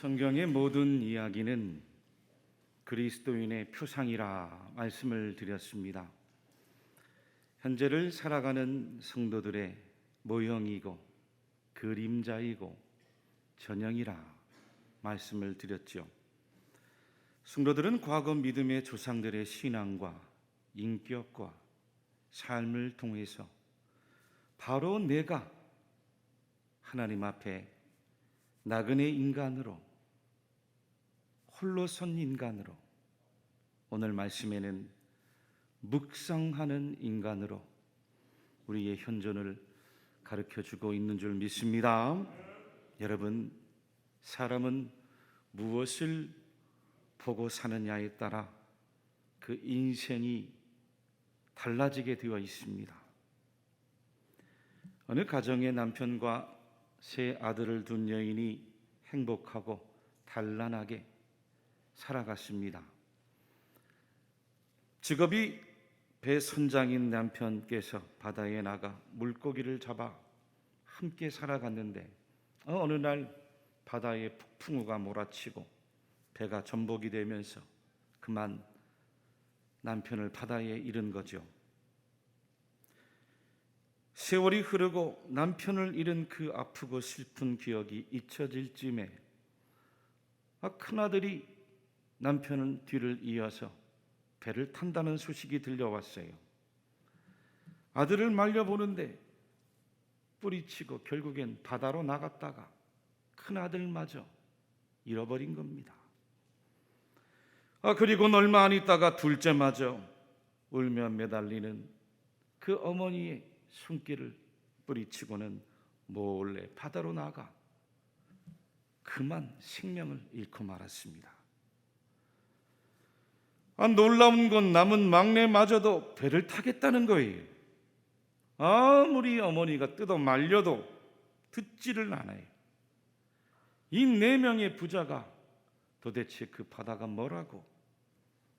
성경의 모든 이야기는 그리스도인의 표상이라 말씀을 드렸습니다. 현재를 살아가는 성도들의 모형이고 그림자이고 전형이라 말씀을 드렸죠. 성도들은 과거 믿음의 조상들의 신앙과 인격과 삶을 통해서 바로 내가 하나님 앞에 나그네 인간으로 홀로 선 인간으로 오늘 말씀에는 묵상하는 인간으로 우리의 현존을 가르쳐 주고 있는 줄 믿습니다. 여러분, 사람은 무엇을 보고 사느냐에 따라 그 인생이 달라지게 되어 있습니다. 어느 가정의 남편과 세 아들을 둔 여인이 행복하고 단란하게 살아갔습니다. 직업이 배 선장인 남편께서 바다에 나가 물고기를 잡아 함께 살아갔는데 어, 어느 날 바다에 폭풍우가 몰아치고 배가 전복이 되면서 그만 남편을 바다에 잃은 거죠. 세월이 흐르고 남편을 잃은 그 아프고 슬픈 기억이 잊혀질 쯤에 아, 큰아들이 남편은 뒤를 이어서 배를 탄다는 소식이 들려왔어요. 아들을 말려보는데 뿌리치고 결국엔 바다로 나갔다가 큰 아들마저 잃어버린 겁니다. 아, 그리고 얼마 안 있다가 둘째마저 울며 매달리는 그 어머니의 손길을 뿌리치고는 몰래 바다로 나가 그만 생명을 잃고 말았습니다. 아, 놀라운 건 남은 막내마저도 배를 타겠다는 거예요. 아무리 어머니가 뜯어 말려도 듣지를 않아요. 이 네 명의 부자가 도대체 그 바다가 뭐라고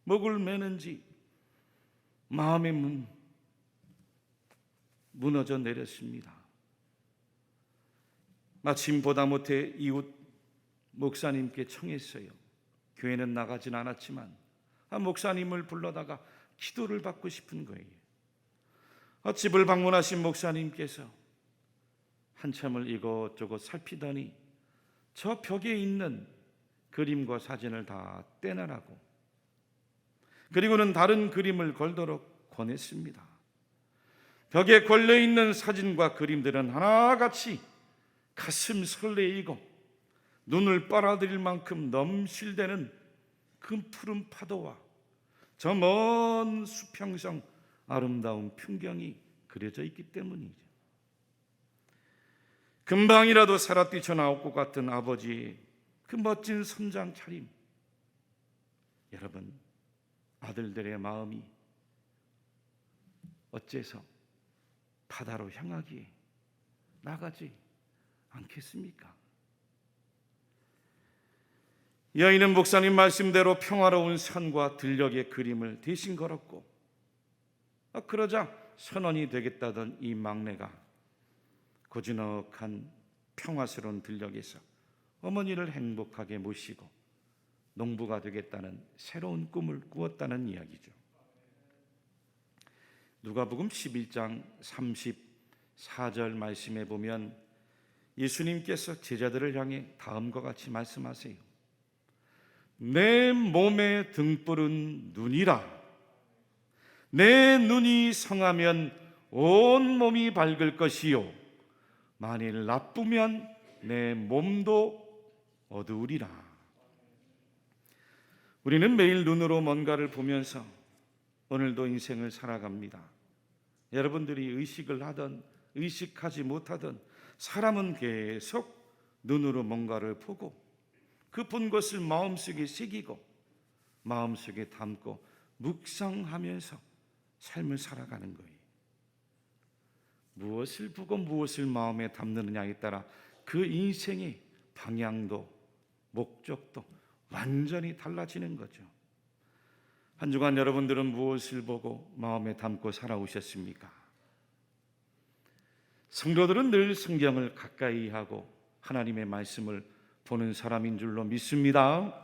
목을 매는지 마음의 문, 무너져 내렸습니다. 마침 보다 못해 이웃 목사님께 청했어요. 교회는 나가진 않았지만 아, 목사님을 불러다가 기도를 받고 싶은 거예요. 아, 집을 방문하신 목사님께서 한참을 이것저것 살피더니 저 벽에 있는 그림과 사진을 다 떼내라고 그리고는 다른 그림을 걸도록 권했습니다. 벽에 걸려 있는 사진과 그림들은 하나같이 가슴 설레이고 눈을 빨아들일 만큼 넘실대는 그 푸른 파도와 저 먼 수평성 아름다운 풍경이 그려져 있기 때문이죠. 금방이라도 살아 뛰쳐나올 것 같은 아버지의 그 멋진 선장 차림. 여러분, 아들들의 마음이 어째서 바다로 향하기에 나가지 않겠습니까? 여인은 목사님 말씀대로 평화로운 산과 들녘의 그림을 대신 걸었고 아, 그러자 선원이 되겠다던 이 막내가 고즈넉한 평화스러운 들녘에서 어머니를 행복하게 모시고 농부가 되겠다는 새로운 꿈을 꾸었다는 이야기죠. 누가복음 11장 34절 말씀에 보면 예수님께서 제자들을 향해 다음과 같이 말씀하세요. 내 몸의 등불은 눈이라. 내 눈이 성하면 온 몸이 밝을 것이요. 만일 나쁘면 내 몸도 어두우리라. 우리는 매일 눈으로 뭔가를 보면서 오늘도 인생을 살아갑니다. 여러분들이 의식을 하든 의식하지 못하든 사람은 계속 눈으로 뭔가를 보고 그 본 것을 마음속에 새기고 마음속에 담고 묵상하면서 삶을 살아가는 거예요. 무엇을 보고 무엇을 마음에 담느냐에 따라 그 인생의 방향도 목적도 완전히 달라지는 거죠. 한 주간 여러분들은 무엇을 보고 마음에 담고 살아오셨습니까? 성도들은 늘 성경을 가까이 하고 하나님의 말씀을 보는 사람인 줄로 믿습니다.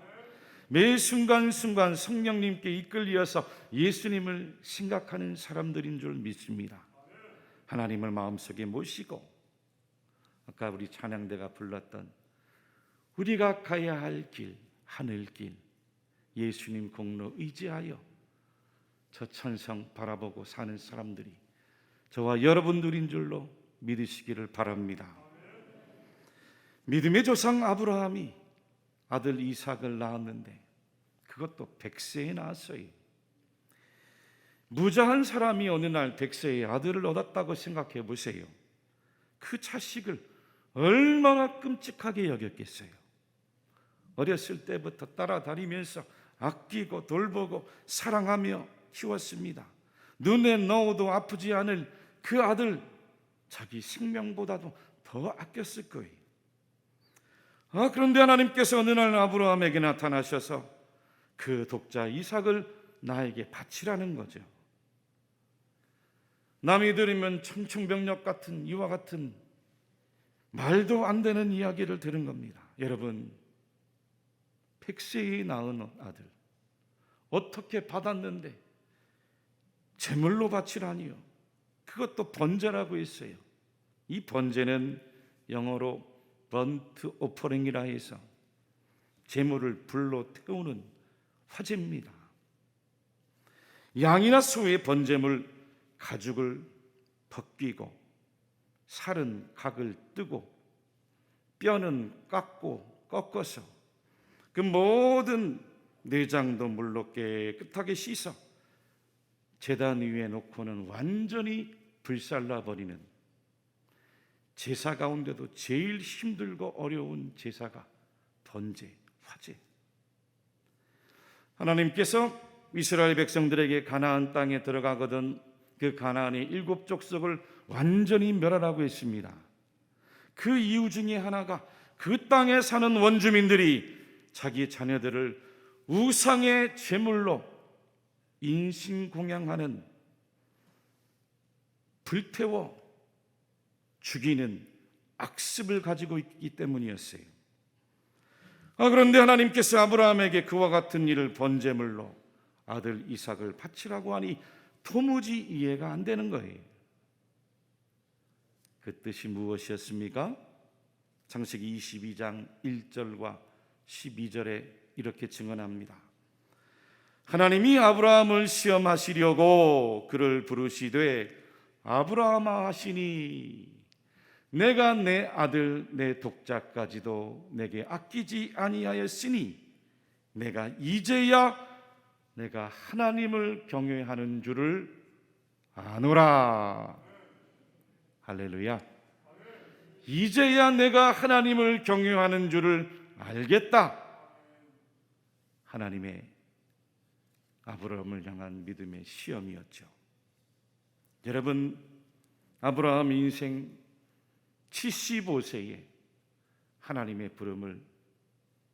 매 순간순간 성령님께 이끌려서 예수님을 생각하는 사람들인 줄 믿습니다. 하나님을 마음속에 모시고 아까 우리 찬양대가 불렀던 우리가 가야 할 길, 하늘길, 예수님 공로 의지하여 저 천성 바라보고 사는 사람들이 저와 여러분들인 줄로 믿으시기를 바랍니다. 믿음의 조상 아브라함이 아들 이삭을 낳았는데 그것도 백세에 낳았어요. 무자한 사람이 어느 날 백세의 아들을 얻었다고 생각해 보세요. 그 자식을 얼마나 끔찍하게 여겼겠어요. 어렸을 때부터 따라다니면서 아끼고 돌보고 사랑하며 키웠습니다. 눈에 넣어도 아프지 않을 그 아들 자기 생명보다도 더 아꼈을 거예요. 아, 그런데 하나님께서 어느 날 아브라함에게 나타나셔서 그 독자 이삭을 나에게 바치라는 거죠. 남이 들으면 청청병력 같은 이와 같은 말도 안 되는 이야기를 들은 겁니다. 여러분, 백세에 낳은 아들 어떻게 받았는데 제물로 바치라니요. 그것도 번제라고 했어요. 이 번제는 영어로 번트 오퍼링이라 해서 제물을 불로 태우는 화제입니다. 양이나 소의 번제물 가죽을 벗기고 살은 각을 뜨고 뼈는 깎고 꺾어서 그 모든 내장도 물로 깨끗하게 씻어 제단 위에 놓고는 완전히 불살라 버리는 제사 가운데도 제일 힘들고 어려운 제사가 번제, 화제. 하나님께서 이스라엘 백성들에게 가나안 땅에 들어가거든 그 가나안의 일곱 족속을 완전히 멸하라고 했습니다. 그 이유 중에 하나가 그 땅에 사는 원주민들이 자기 자녀들을 우상의 제물로 인신 공양하는 불태워 죽이는 악습을 가지고 있기 때문이었어요. 아, 그런데 하나님께서 아브라함에게 그와 같은 일을 번제물로 아들 이삭을 바치라고 하니 도무지 이해가 안 되는 거예요. 그 뜻이 무엇이었습니까? 창세기 22장 1절과 12절에 이렇게 증언합니다. 하나님이 아브라함을 시험하시려고 그를 부르시되 아브라함아 하시니 내가 내 아들 내 독자까지도 내게 아끼지 아니하였으니 내가 이제야 내가 하나님을 경외하는 줄을 아노라. 할렐루야. 이제야 내가 하나님을 경외하는 줄을 알겠다. 하나님의 아브라함을 향한 믿음의 시험이었죠. 여러분 아브라함 인생 75세에 하나님의 부름을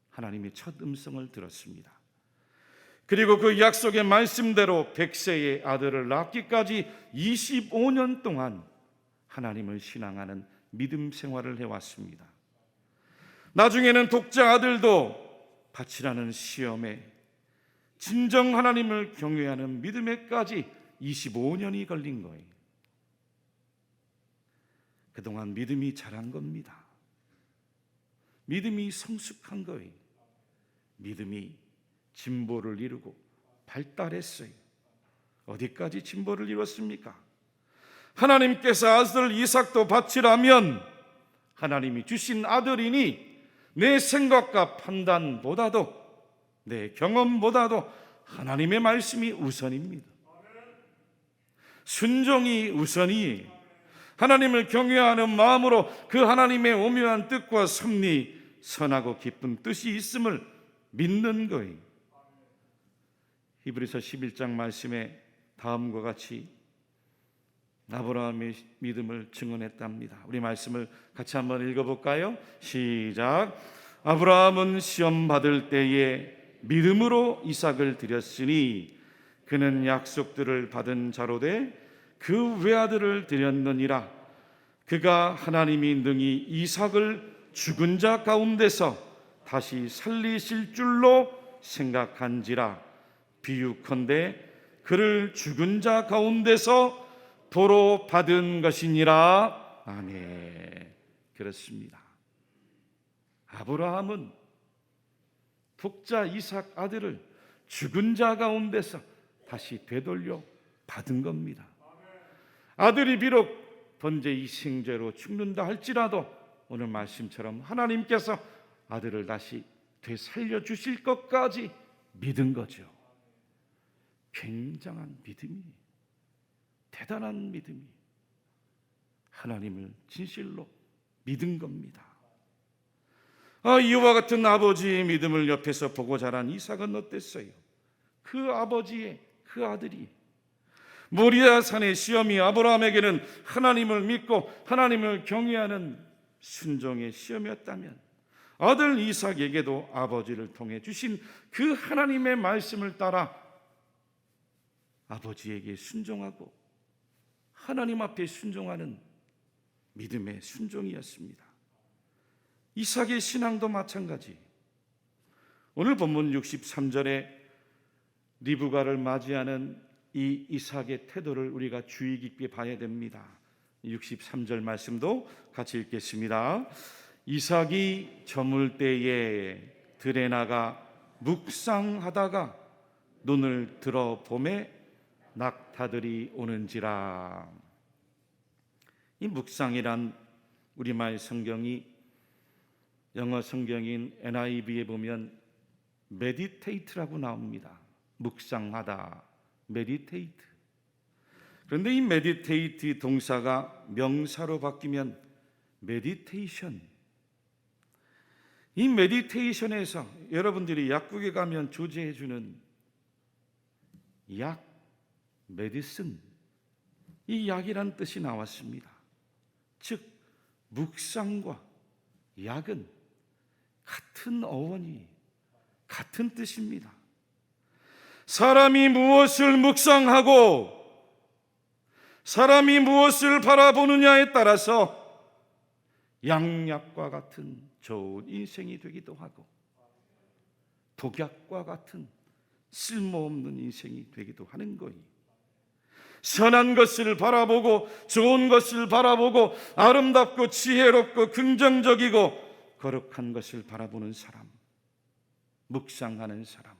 하나님의 첫 음성을 들었습니다. 그리고 그 약속의 말씀대로 100세의 아들을 낳기까지 25년 동안 하나님을 신앙하는 믿음 생활을 해왔습니다. 나중에는 독자 아들도 바치라는 시험에 진정 하나님을 경외하는 믿음에까지 25년이 걸린 거예요. 그동안 믿음이 자란 겁니다. 믿음이 성숙한 거예요. 믿음이 진보를 이루고 발달했어요. 어디까지 진보를 이뤘습니까? 하나님께서 아들 이삭도 바치라면 하나님이 주신 아들이니 내 생각과 판단보다도 내 경험보다도 하나님의 말씀이 우선입니다. 순종이 우선이 하나님을 경외하는 마음으로 그 하나님의 오묘한 뜻과 섭리, 선하고 기쁜 뜻이 있음을 믿는 거예요. 히브리서 11장 말씀에 다음과 같이 아브라함의 믿음을 증언했답니다. 우리 말씀을 같이 한번 읽어볼까요? 시작. 아브라함은 시험 받을 때에 믿음으로 이삭을 드렸으니 그는 약속들을 받은 자로 돼 그 외아들을 드렸느니라. 그가 하나님이 능히 이삭을 죽은 자 가운데서 다시 살리실 줄로 생각한지라. 비유컨대 그를 죽은 자 가운데서 도로 받은 것이니라. 아멘. 그렇습니다. 아브라함은 독자 이삭 아들을 죽은 자 가운데서 다시 되돌려 받은 겁니다 아들이 비록 번제 이생제로 죽는다 할지라도 오늘 말씀처럼 하나님께서 아들을 다시 되살려 주실 것까지 믿은 거죠. 굉장한 믿음이 대단한 믿음이 하나님을 진실로 믿은 겁니다. 아, 이와 같은 아버지의 믿음을 옆에서 보고 자란 이삭은 어땠어요? 그 아버지의 그 아들이 모리아 산의 시험이 아브라함에게는 하나님을 믿고 하나님을 경외하는 순종의 시험이었다면 아들 이삭에게도 아버지를 통해 주신 그 하나님의 말씀을 따라 아버지에게 순종하고 하나님 앞에 순종하는 믿음의 순종이었습니다. 이삭의 신앙도 마찬가지. 오늘 본문 63절에 리브가를 맞이하는 이 이삭의 태도를 우리가 주의 깊게 봐야 됩니다. 63절 말씀도 같이 읽겠습니다. 이삭이 저물 때에 들에 나가 묵상하다가 눈을 들어 봄에 낙타들이 오는지라. 이 묵상이란 우리말 성경이 영어 성경인 NIV에 보면 meditate라고 나옵니다. 묵상하다, meditate. 그런데 이 meditate 동사가 명사로 바뀌면 meditation. 이 meditation에서 여러분들이 약국에 가면 조제해 주는 약, medicine. 이 약이란 뜻이 나왔습니다. 즉 묵상과 약은 같은 어원이 같은 뜻입니다. 사람이 무엇을 묵상하고 사람이 무엇을 바라보느냐에 따라서 양약과 같은 좋은 인생이 되기도 하고 독약과 같은 쓸모없는 인생이 되기도 하는 거예요. 선한 것을 바라보고 좋은 것을 바라보고 아름답고 지혜롭고 긍정적이고 거룩한 것을 바라보는 사람, 묵상하는 사람,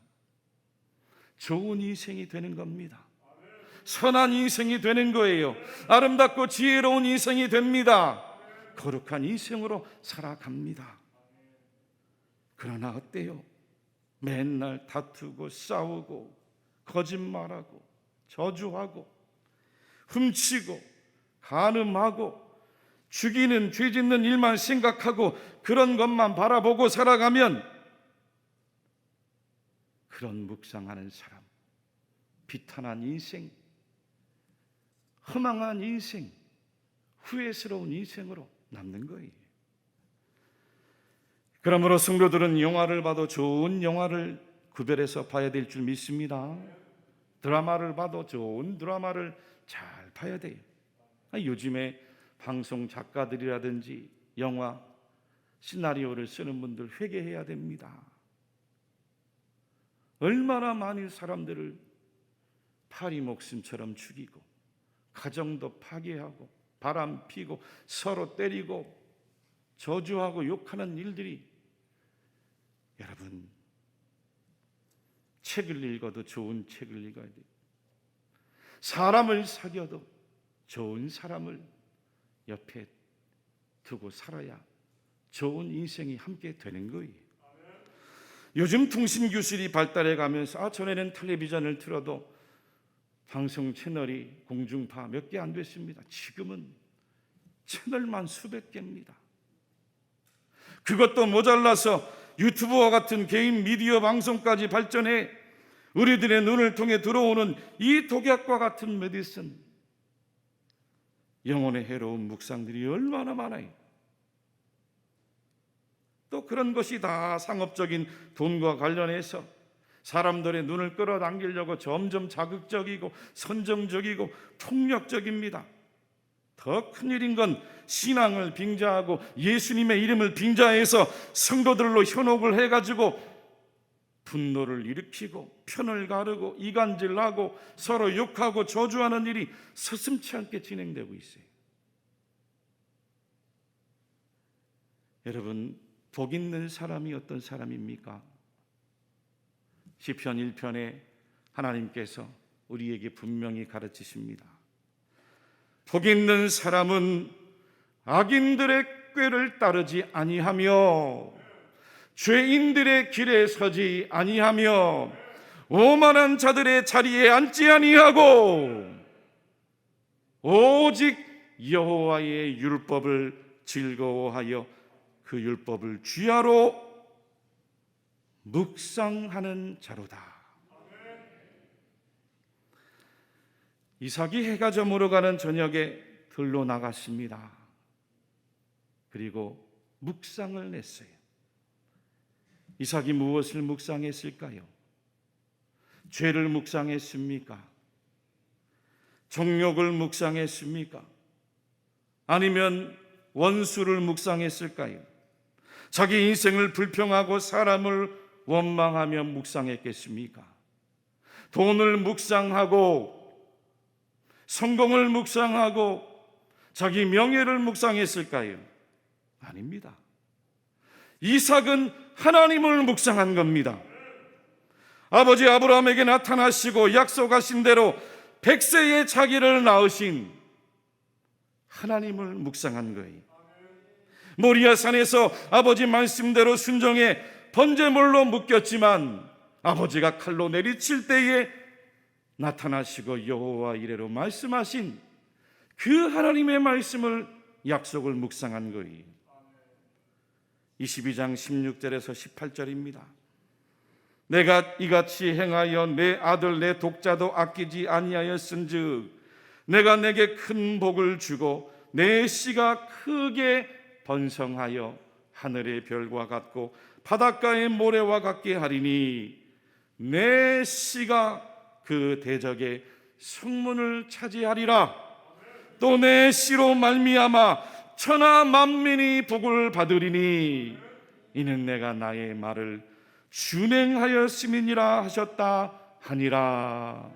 좋은 인생이 되는 겁니다. 선한 인생이 되는 거예요. 아름답고 지혜로운 인생이 됩니다. 거룩한 인생으로 살아갑니다. 그러나 어때요? 맨날 다투고 싸우고 거짓말하고 저주하고 훔치고 간음하고 죽이는 죄 짓는 일만 생각하고 그런 것만 바라보고 살아가면 그런 묵상하는 사람 비탄한 인생 허망한 인생 후회스러운 인생으로 남는 거예요. 그러므로 성도들은 영화를 봐도 좋은 영화를 구별해서 봐야 될 줄 믿습니다. 드라마를 봐도 좋은 드라마를 잘 봐야 돼요. 아, 요즘에 방송 작가들이라든지 영화 시나리오를 쓰는 분들 회개해야 됩니다. 얼마나 많은 사람들을 파리 목숨처럼 죽이고 가정도 파괴하고 바람 피고 서로 때리고 저주하고 욕하는 일들이 여러분 책을 읽어도 좋은 책을 읽어야 돼요. 사람을 사귀어도 좋은 사람을 옆에 두고 살아야 좋은 인생이 함께 되는 거예요. 요즘 통신 기술이 발달해 가면서 아 전에는 텔레비전을 틀어도 방송 채널이 공중파 몇 개 안 됐습니다. 지금은 채널만 수백 개입니다. 그것도 모자라서 유튜브와 같은 개인 미디어 방송까지 발전해 우리들의 눈을 통해 들어오는 이 독약과 같은 메디슨 영혼의 해로운 묵상들이 얼마나 많아요. 또 그런 것이 다 상업적인 돈과 관련해서 사람들의 눈을 끌어당기려고 점점 자극적이고 선정적이고 폭력적입니다. 더 큰일인 건 신앙을 빙자하고 예수님의 이름을 빙자해서 성도들로 현혹을 해가지고 분노를 일으키고 편을 가르고 이간질하고 서로 욕하고 저주하는 일이 서슴치 않게 진행되고 있어요. 여러분 복 있는 사람이 어떤 사람입니까? 시편 1편에 하나님께서 우리에게 분명히 가르치십니다. 복 있는 사람은 악인들의 꾀를 따르지 아니하며 죄인들의 길에 서지 아니하며 오만한 자들의 자리에 앉지 아니하고 오직 여호와의 율법을 즐거워하여 그 율법을 주야로 묵상하는 자로다. 이삭이 해가 저물어 가는 저녁에 들로 나갔습니다. 그리고 묵상을 냈어요. 이삭이 무엇을 묵상했을까요? 죄를 묵상했습니까? 정욕을 묵상했습니까? 아니면 원수를 묵상했을까요? 자기 인생을 불평하고 사람을 원망하며 묵상했겠습니까? 돈을 묵상하고 성공을 묵상하고 자기 명예를 묵상했을까요? 아닙니다. 이삭은 하나님을 묵상한 겁니다. 아버지 아브라함에게 나타나시고 약속하신 대로 백세의 자기를 낳으신 하나님을 묵상한 거예요. 모리아 산에서 아버지 말씀대로 순종해 번제물로 묶였지만 아버지가 칼로 내리칠 때에 나타나시고 여호와 이래로 말씀하신 그 하나님의 말씀을 약속을 묵상한 거예요. 22장 16절에서 18절입니다. 내가 이같이 행하여 내 아들 내 독자도 아끼지 아니하였은즉 내가 내게 큰 복을 주고 내 씨가 크게 번성하여 하늘의 별과 같고 바닷가의 모래와 같게 하리니 내 씨가 그 대적의 성문을 차지하리라. 또 내 씨로 말미암아 천하 만민이 복을 받으리니 이는 내가 나의 말을 준행하였음이니라 하셨다 하니라.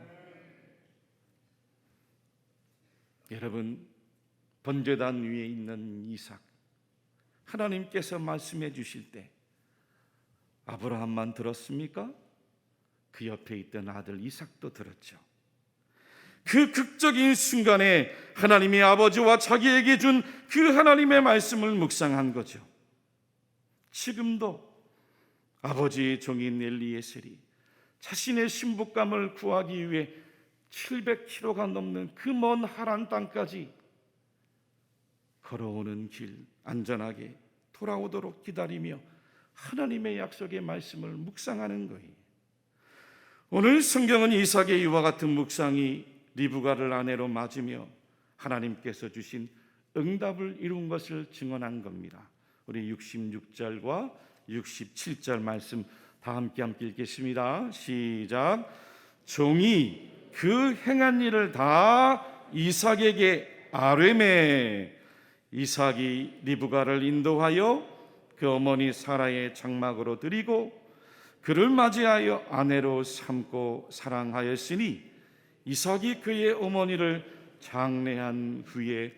여러분 번제단 위에 있는 이삭 하나님께서 말씀해 주실 때 아브라함만 들었습니까? 그 옆에 있던 아들 이삭도 들었죠. 그 극적인 순간에 하나님의 아버지와 자기에게 준 그 하나님의 말씀을 묵상한 거죠. 지금도 아버지의 종인 엘리에셀이 자신의 신부감을 구하기 위해 700km가 넘는 그 먼 하란 땅까지 걸어오는 길 안전하게 돌아오도록 기다리며 하나님의 약속의 말씀을 묵상하는 거예요. 오늘 성경은 이삭의 이와 같은 묵상이 리브가를 아내로 맞으며 하나님께서 주신 응답을 이룬 것을 증언한 겁니다. 우리 66절과 67절 말씀 다 함께 함께 읽겠습니다. 시작. 종이 그 행한 일을 다 이삭에게 아뢰매 이삭이 리브가를 인도하여 그 어머니 사라의 장막으로 드리고 그를 맞이하여 아내로 삼고 사랑하였으니 이삭이 그의 어머니를 장례한 후에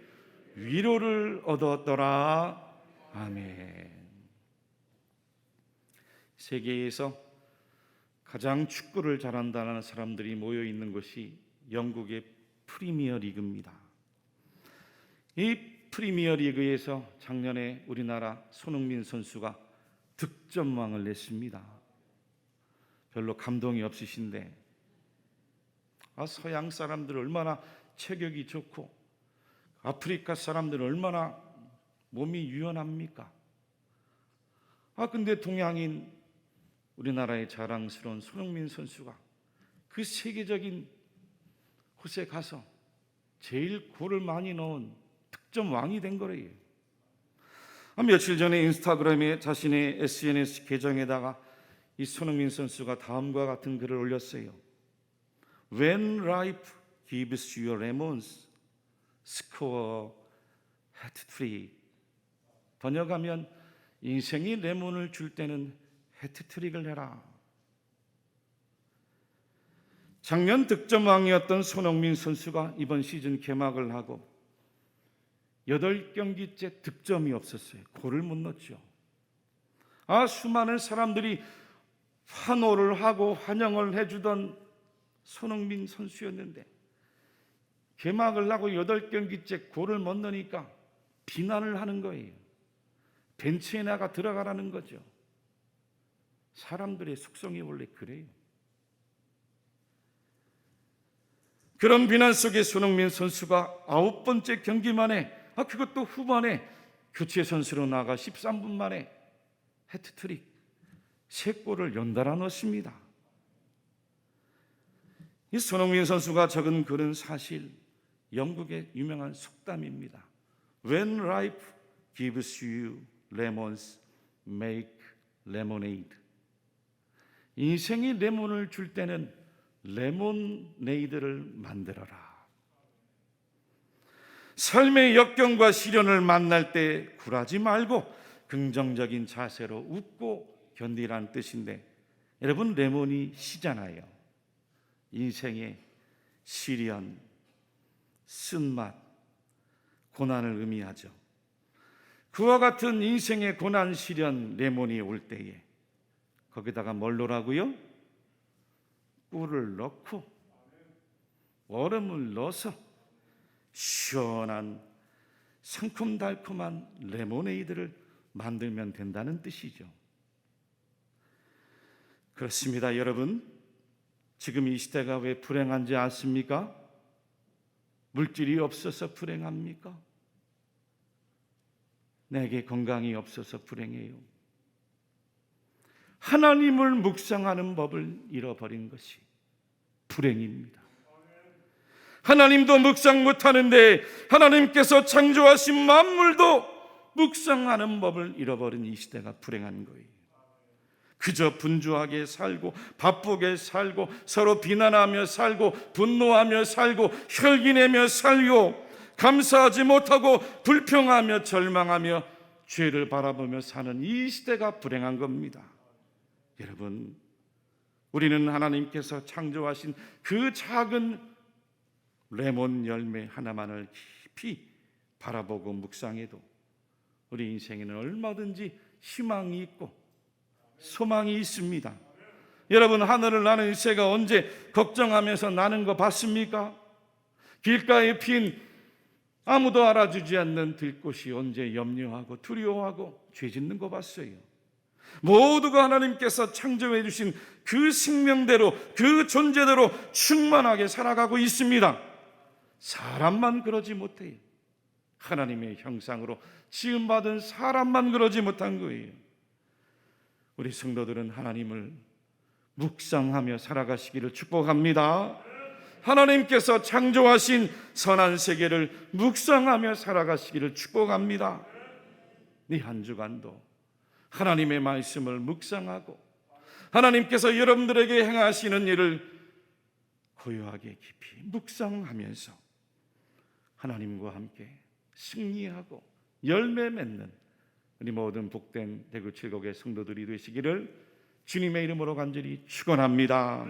위로를 얻었더라. 아멘. 세계에서 가장 축구를 잘한다는 사람들이 모여 있는 곳이 영국의 프리미어 리그입니다. 이 프리미어 리그에서 작년에 우리나라 손흥민 선수가 득점왕을 냈습니다. 별로 감동이 없으신데 아, 서양 사람들 얼마나 체격이 좋고 아프리카 사람들 얼마나 몸이 유연합니까? 아 근데 동양인 우리나라의 자랑스러운 손흥민 선수가 그 세계적인 곳에 가서 제일 골을 많이 넣은 득점 왕이 된 거래요. 아, 며칠 전에 인스타그램에 자신의 SNS 계정에다가 이 손흥민 선수가 다음과 같은 글을 올렸어요. When life gives you lemons, 스코어 해트트릭 번역하면 인생이 레몬을 줄 때는 해트트릭을 해라. 작년 득점왕이었던 손흥민 선수가 이번 시즌 개막을 하고 8경기째 득점이 없었어요. 골을 못 넣었죠. 아 수많은 사람들이 환호를 하고 환영을 해주던 손흥민 선수였는데 개막을 하고 8경기째 골을 못 넣으니까 비난을 하는 거예요. 벤치에 나가 들어가라는 거죠. 사람들의 속성이 원래 그래요. 그런 비난 속에 손흥민 선수가 아홉 번째 경기 만에 아 그것도 후반에 교체 선수로 나가 13분 만에 해트트릭 세 골을 연달아 넣었습니다. 이 손흥민 선수가 적은 글은 사실 영국의 유명한 속담입니다. When life gives you lemons, make lemonade. 인생이 레몬을 줄 때는 레몬네이드를 만들어라. 삶의 역경과 시련을 만날 때 굴하지 말고 긍정적인 자세로 웃고 견디라는 뜻인데 여러분 레몬이 시잖아요. 인생의 시련, 쓴맛, 고난을 의미하죠. 그와 같은 인생의 고난, 시련, 레몬이 올 때에 거기다가 뭘 넣으라고요? 꿀을 넣고 얼음을 넣어서 시원한 상큼달콤한 레모네이드를 만들면 된다는 뜻이죠. 그렇습니다, 여러분. 지금 이 시대가 왜 불행한지 아십니까? 물질이 없어서 불행합니까? 내게 건강이 없어서 불행해요. 하나님을 묵상하는 법을 잃어버린 것이 불행입니다. 하나님도 묵상 못하는데 하나님께서 창조하신 만물도 묵상하는 법을 잃어버린 이 시대가 불행한 거예요. 그저 분주하게 살고 바쁘게 살고 서로 비난하며 살고 분노하며 살고 혈기내며 살고 감사하지 못하고 불평하며 절망하며 죄를 바라보며 사는 이 시대가 불행한 겁니다. 여러분, 우리는 하나님께서 창조하신 그 작은 레몬 열매 하나만을 깊이 바라보고 묵상해도 우리 인생에는 얼마든지 희망이 있고 소망이 있습니다. 여러분 하늘을 나는 새가 언제 걱정하면서 나는 거 봤습니까? 길가에 핀 아무도 알아주지 않는 들꽃이 언제 염려하고 두려워하고 죄 짓는 거 봤어요. 모두가 하나님께서 창조해 주신 그 생명대로 그 존재대로 충만하게 살아가고 있습니다. 사람만 그러지 못해요. 하나님의 형상으로 지음받은 사람만 그러지 못한 거예요. 우리 성도들은 하나님을 묵상하며 살아가시기를 축복합니다. 하나님께서 창조하신 선한 세계를 묵상하며 살아가시기를 축복합니다. 네 한 주간도 하나님의 말씀을 묵상하고 하나님께서 여러분들에게 행하시는 일을 고요하게 깊이 묵상하면서 하나님과 함께 승리하고 열매 맺는 우리 모든 복된 대구 칠곡의 성도들이 되시기를 주님의 이름으로 간절히 축원합니다.